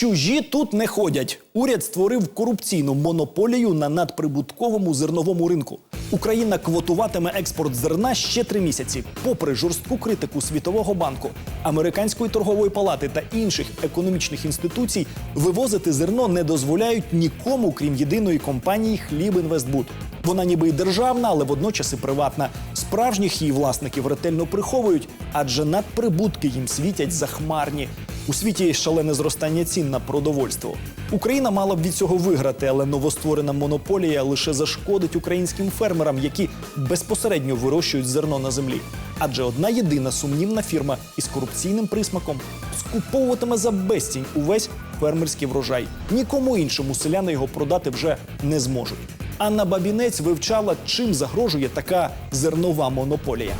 Чужі тут не ходять. Уряд створив корупційну монополію на надприбутковому зерновому ринку. Україна квотуватиме експорт зерна ще три місяці, попри жорстку критику Світового банку, американської торгової палати та інших економічних інституцій. Вивозити зерно не дозволяють нікому, крім єдиної компанії Хлібінвестбуд. Вона ніби й державна, але водночас і приватна. Справжніх її власників ретельно приховують, адже надприбутки їм світять захмарні. У світі є шалене зростання цін на продовольство. Україна мала б від цього виграти, але новостворена монополія лише зашкодить українським фермерам, які безпосередньо вирощують зерно на землі. Адже одна єдина сумнівна фірма із корупційним присмаком скуповуватиме за безцінь увесь фермерський врожай. Нікому іншому селяни його продати вже не зможуть. Анна Бабінець вивчала, чим загрожує така зернова монополія.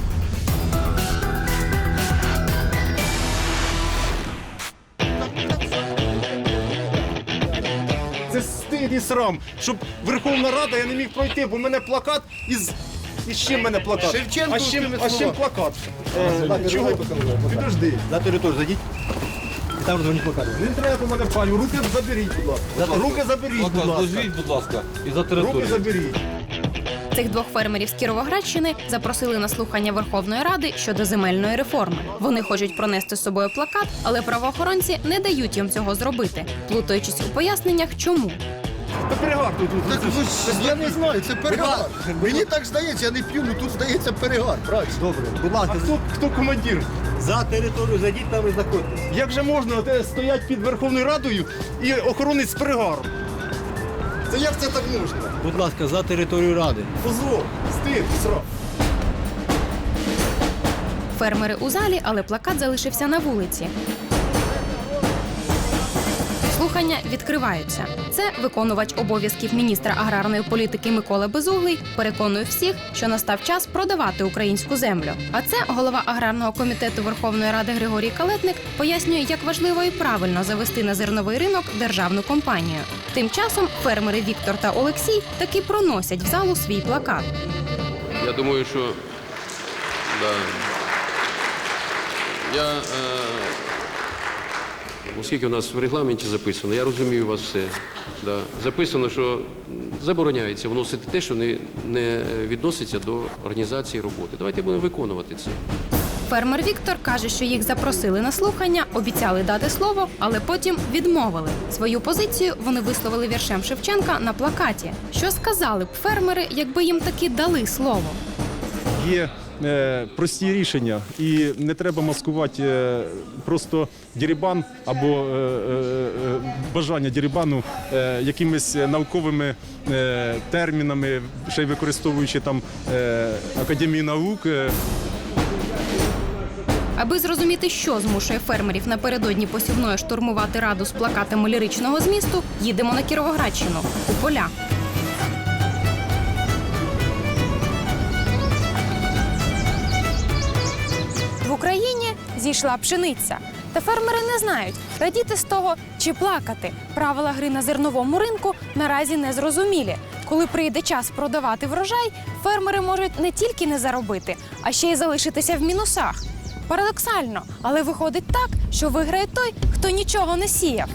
Це стид і срам, щоб Верховна Рада я не міг пройти, бо в мене плакат із. І з чим в мене плакат? Шевченко а з чим, а з чим плакат? Е, чого? Підожди. За територію зайдіть. І там дзвоніть плакати. Не треба мене палю. Руки заберіть, будь ласка. Руки заберіть, будь ласка. Дозвіть, будь ласка, і за Руки територію. заберіть. Цих двох фермерів з Кіровоградщини запросили на слухання Верховної Ради щодо земельної реформи. Вони хочуть пронести з собою плакат, але правоохоронці не дають їм цього зробити, плутаючись у поясненнях, чому. Перегар тут. Так ви ж- я не знаю, це перегар. Мені так здається, я не п'ю, ну тут здається перегар. Правильно. Добре, будь А ласка, хто, хто командир? за територію зайдіть, там і знаходитесь. Як же можна от, стоять під Верховною Радою і охоронець з перегаром? Це як це так можна? Будь ласка, за територію ради. Позор, стид, срам. Фермери у залі, але плакат залишився на вулиці. Слухання відкриваються. Це виконувач обов'язків міністра аграрної політики Микола Безуглий переконує всіх, що настав час продавати українську землю. А це голова аграрного комітету Верховної Ради Григорій Калетник пояснює, як важливо і правильно завести на зерновий ринок державну компанію. Тим часом фермери Віктор та Олексій таки проносять в залу свій плакат. Я думаю, що да. я, е, оскільки у нас в регламенті записано, я розумію вас все. Да. Записано, що забороняється вносити те, що не, не відноситься до організації роботи. Давайте будемо виконувати це. Фермер Віктор каже, що їх запросили на слухання, обіцяли дати слово, але потім відмовили. Свою позицію вони висловили віршем Шевченка на плакаті. Що сказали б фермери, якби їм таки дали слово? Є прості рішення, і не треба маскувати е, просто дірібан або е, е, е, бажання дірібану е, якимись науковими е, термінами, ще й використовуючи там е, академію наук. е, Аби зрозуміти, що змушує фермерів напередодні посівної штурмувати раду з плакатами ліричного змісту, їдемо на Кіровоградщину у поля. В Україні зійшла пшениця. Та фермери не знають, радіти з того чи плакати. Правила гри на зерновому ринку наразі не зрозумілі. Коли прийде час продавати врожай, фермери можуть не тільки не заробити, а ще й залишитися в мінусах. Парадоксально, але виходить так, що виграє той, хто нічого не сіяв.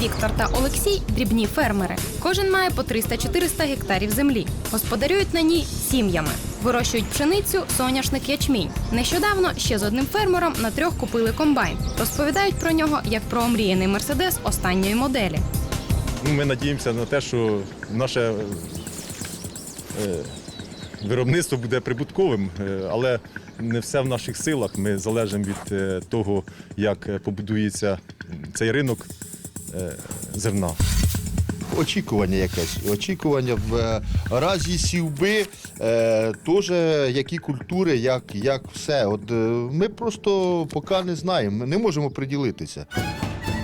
Віктор та Олексій дрібні фермери. Кожен має по 300-400 гектарів землі. Господарюють на ній сім'ями. Вирощують пшеницю, соняшник, ячмінь. Нещодавно ще з одним фермером на трьох купили комбайн. Розповідають про нього як про омріяний мерседес останньої моделі. Ну, Ми надіємося на те, що наше е, виробництво буде прибутковим, е, але не все в наших силах. Ми залежимо від е, того, як побудується цей ринок зерна. Очікування якесь. Очікування в е, разі сівби е, теж які культури, як, як все. От е, ми просто поки не знаємо, не можемо приділитися.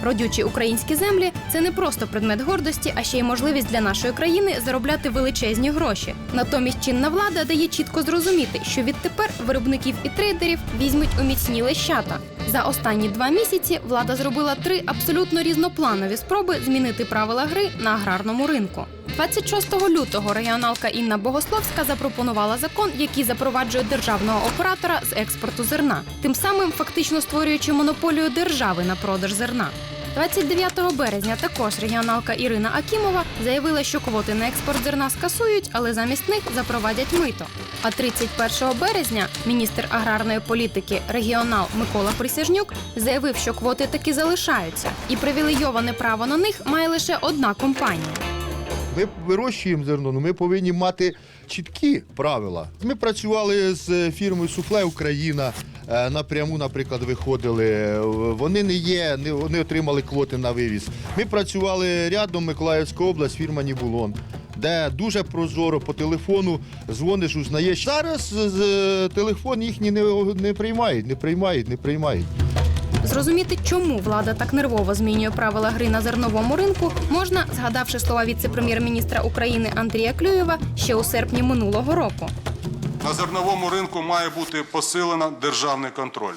Родючі українські землі це не просто предмет гордості, а ще й можливість для нашої країни заробляти величезні гроші. Натомість чинна влада дає чітко зрозуміти, що відтепер виробників і трейдерів візьмуть у міцні лещата. За останні два місяці влада зробила три абсолютно різнопланові спроби змінити правила гри на аграрному ринку. 26 лютого регіоналка Інна Богословська запропонувала закон, який запроваджує державного оператора з експорту зерна, тим самим фактично створюючи монополію держави на продаж зерна. 29 березня також регіоналка Ірина Акімова заявила, що квоти на експорт зерна скасують, але замість них запровадять мито. А 31 березня міністр аграрної політики регіонал Микола Присяжнюк заявив, що квоти таки залишаються, і привілейоване право на них має лише одна компанія. Ми вирощуємо зерно, ну ми повинні мати чіткі правила. Ми працювали з фірмою Суфле Україна. е, Напряму, наприклад, виходили. Е, Вони не є, не вони отримали квоти на вивіз. Ми працювали рядом Миколаївська область, фірма Нібулон, де дуже прозоро по телефону дзвониш, узнаєш. Зараз е, телефон їхній не, не приймають, не приймають, не приймають. Зрозуміти, чому влада так нервово змінює правила гри на зерновому ринку, можна, згадавши слова віце-прем'єр-міністра України Андрія Клюєва ще у серпні минулого року. На зерновому ринку має бути посилено державний контроль.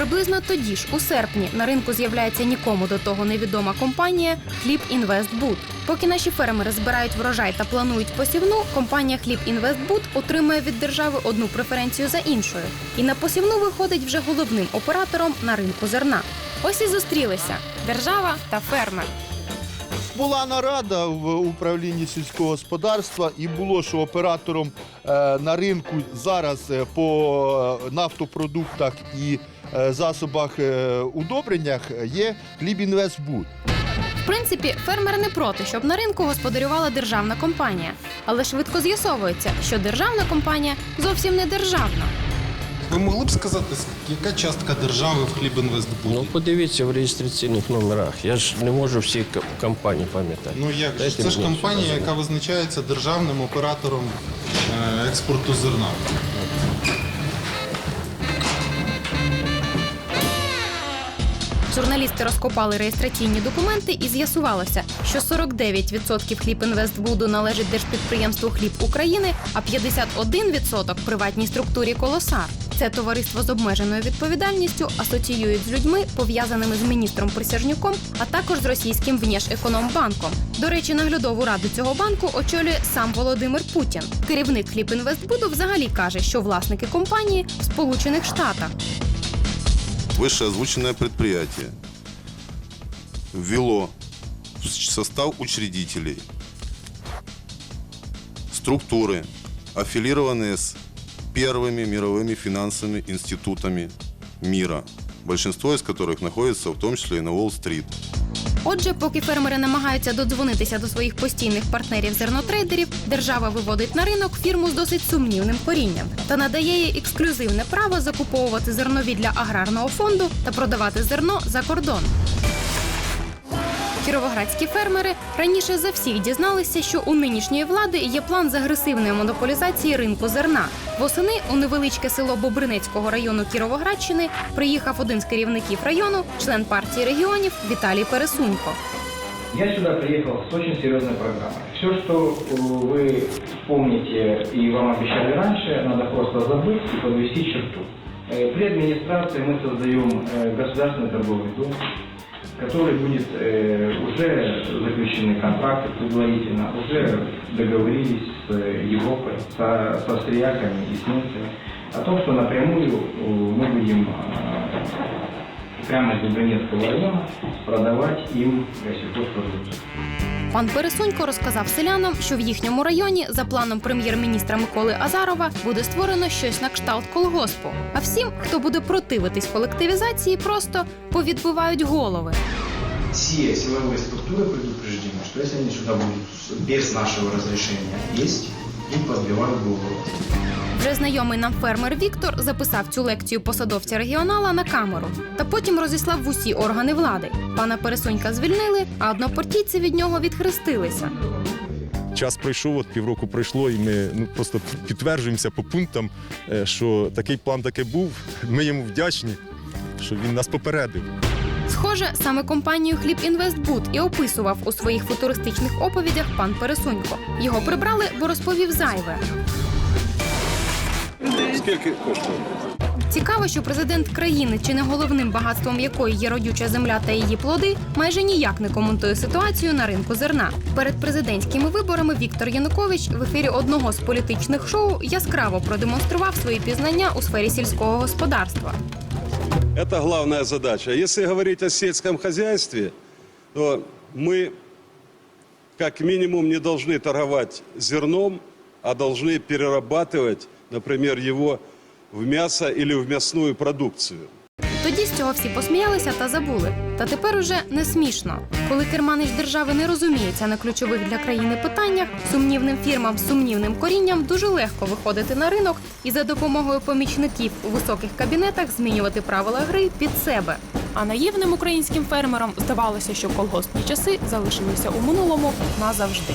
Приблизно тоді ж, у серпні, на ринку з'являється нікому до того невідома компанія Хліб Інвестбуд. Поки наші фермери збирають врожай та планують посівну, компанія Хліб Інвестбуд отримує від держави одну преференцію за іншою. І на посівну виходить вже головним оператором на ринку зерна. Ось і зустрілися держава та фермер. Була нарада в управлінні сільського господарства, і було, що оператором е, на ринку зараз е, по е, нафтопродуктах і засобах е, удобреннях є Хлібінвестбуд. В принципі, фермер не проти, щоб на ринку господарювала державна компанія. Але швидко з'ясовується, що державна компанія зовсім не державна. Ви могли б сказати, яка частка держави в хлібінвестбуді? Ну, подивіться в реєстраційних номерах. Я ж не можу всі компанії пам'ятати. Ну як? Дайте Це ж компанія, сюди. яка визначається державним оператором е, експорту зерна. Журналісти розкопали реєстраційні документи і з'ясувалося, що 49% хлібінвестбуду належить держпідприємству Хліб України, а 51% – приватній структурі Колосар. Це товариство з обмеженою відповідальністю асоціюють з людьми, пов'язаними з міністром Присяжнюком, а також з російським Внешекономбанком. До речі, наглядову раду цього банку очолює сам Володимир Путін. Керівник Хлібінвестбуду взагалі каже, що власники компанії в Сполучених Штатах. Вышеозвученное предприятие ввело в состав учредителей структуры, аффилированные с первыми мировыми финансовыми институтами мира, большинство из которых находится в том числе и на Уолл-стрит. Отже, поки фермери намагаються додзвонитися до своїх постійних партнерів зернотрейдерів, держава виводить на ринок фірму з досить сумнівним корінням та надає їй ексклюзивне право закуповувати зернові для аграрного фонду та продавати зерно за кордон. Кіровоградські фермери раніше за всіх дізналися, що у нинішньої влади є план з агресивної монополізації ринку зерна. Восени у невеличке село Бобринецького району Кіровоградщини приїхав один з керівників району, член партії регіонів Віталій Пересунько. Я сюда приехал с очень серьезной программой. Все, что э, вы помните и вам обещали раньше, надо просто забыть и подвести черту. Э, При администрации мы создаем э, государственный торговый дом, который будет э, уже заключены контракты предварительно, уже договорились с э, Европой, со, со австрияками и с немцами о том, что напрямую э, мы будем э, прямо из Дубровецкого района продавать им э, сельхозпродукцию. Пан Пересунько розказав селянам, що в їхньому районі за планом прем'єр-міністра Миколи Азарова буде створено щось на кшталт колгоспу. А всім, хто буде противитись колективізації, просто повідбивають голови. Все силовые структуры предупреждены, что если они сюда будут с- без нашего разрешения есть, им подбивают голову. Вже знайомий нам фермер Віктор записав цю лекцію посадовця регіонала на камеру та потім розіслав в усі органи влади. Пана Пересунька звільнили, а однопартійці від нього відхрестилися. Час пройшов, от півроку пройшло, і ми ну просто підтверджуємося по пунктам, е, що такий план таки був. Ми йому вдячні, що він нас попередив. Схоже, саме компанію Хліб Інвестбуд і описував у своїх футуристичних оповідях пан Пересунько. Його прибрали, бо розповів зайве. Скільки коштує? Цікаво, що президент країни, чи не головним багатством якої є родюча земля та її плоди, майже ніяк не коментує ситуацію на ринку зерна. Перед президентськими виборами Віктор Янукович в ефірі одного з політичних шоу яскраво продемонстрував свої пізнання у сфері сільського господарства. Это главная задача. Если говорить о сельском хозяйстве, то мы как минимум не должны торговать зерном, а должны перерабатывать, например, его в мясо или в мясную продукцию. Тоді з цього всі посміялися та забули. Та тепер уже не смішно. Коли керманич держави не розуміється на ключових для країни питаннях, сумнівним фірмам сумнівним корінням дуже легко виходити на ринок і за допомогою помічників у високих кабінетах змінювати правила гри під себе. А наївним українським фермерам здавалося, що колгоспні часи залишилися у минулому назавжди.